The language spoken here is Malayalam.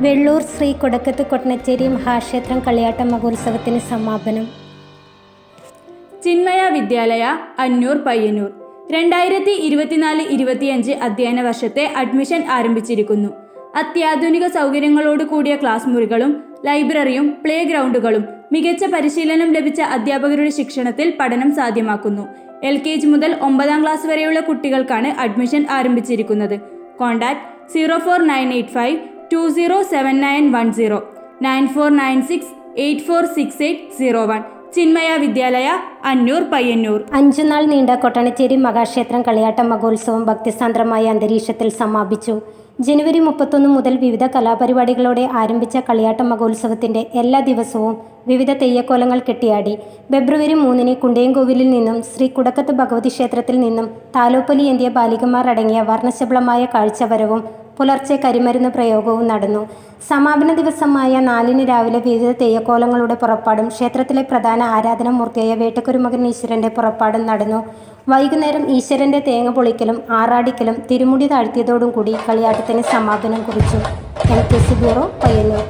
വെള്ളൂർ ശ്രീ കൊടക്കത്ത് കൊട്ടനച്ചേരി മഹാക്ഷേത്രം കളിയാട്ട മഹോത്സവത്തിന് സമാപനം. ചിന്മയ വിദ്യാലയ അന്നൂർ പയ്യന്നൂർ. രണ്ടായിരത്തി ഇരുപത്തിനാല് ഇരുപത്തിയഞ്ച് അധ്യയന വർഷത്തെ അഡ്മിഷൻ ആരംഭിച്ചിരിക്കുന്നു. അത്യാധുനിക സൗകര്യങ്ങളോട് കൂടിയ ക്ലാസ് മുറികളും ലൈബ്രറിയും പ്ലേ ഗ്രൗണ്ടുകളും മികച്ച പരിശീലനം ലഭിച്ച അധ്യാപകരുടെ ശിക്ഷണത്തിൽ പഠനം സാധ്യമാക്കുന്നു. എൽ കെ ജി മുതൽ ഒമ്പതാം ക്ലാസ് വരെയുള്ള കുട്ടികൾക്കാണ് അഡ്മിഷൻ ആരംഭിച്ചിരിക്കുന്നത്. Contact zero four nine eight five two zero seven nine one zero nine four nine six eight four six eight zero one Chinmaya Vidyalaya Annur Payyannur. അഞ്ചു നാൾ നീണ്ട കൊട്ടണച്ചേരി മഹാക്ഷേത്രം കളിയാട്ട മഹോത്സവം ഭക്തിസാന്ദ്രമായ അന്തരീക്ഷത്തിൽ സമാപിച്ചു. ജനുവരി മുപ്പത്തൊന്ന് മുതൽ വിവിധ കലാപരിപാടികളോടെ ആരംഭിച്ച കളിയാട്ട മഹോത്സവത്തിന്റെ എല്ലാ ദിവസവും വിവിധ തെയ്യക്കോലങ്ങൾ കെട്ടിയാടി. ഫെബ്രുവരി മൂന്നിന് കുണ്ടയംകോവിലിൽ നിന്നും ശ്രീ കുടക്കത്ത് ഭഗവതി ക്ഷേത്രത്തിൽ നിന്നും താലോപ്പലി എന്തിയ ബാലികമാർ അടങ്ങിയ വർണശബളമായ കാഴ്ചവരവും പുലർച്ചെ കരിമരുന്ന് പ്രയോഗവും നടന്നു. സമാപന ദിവസമായ നാലിന് രാവിലെ വിവിധ തെയ്യക്കോലങ്ങളുടെ പുറപ്പാടും ക്ഷേത്രത്തിലെ പ്രധാന ആരാധനാമൂർത്തിയായ വേട്ടക്കുരുമകൻ ഈശ്വരന്റെ പുറപ്പാടും നടന്നു. വൈകുന്നേരം ഈശ്വരന്റെ തേങ്ങ പൊളിക്കലും ആറാടിക്കലും തിരുമുടി താഴ്ത്തിയതോടും കൂടി കളിയാട്ടത്തിന് സമാപനം കുറിച്ചു. N K C bureau Payyannur.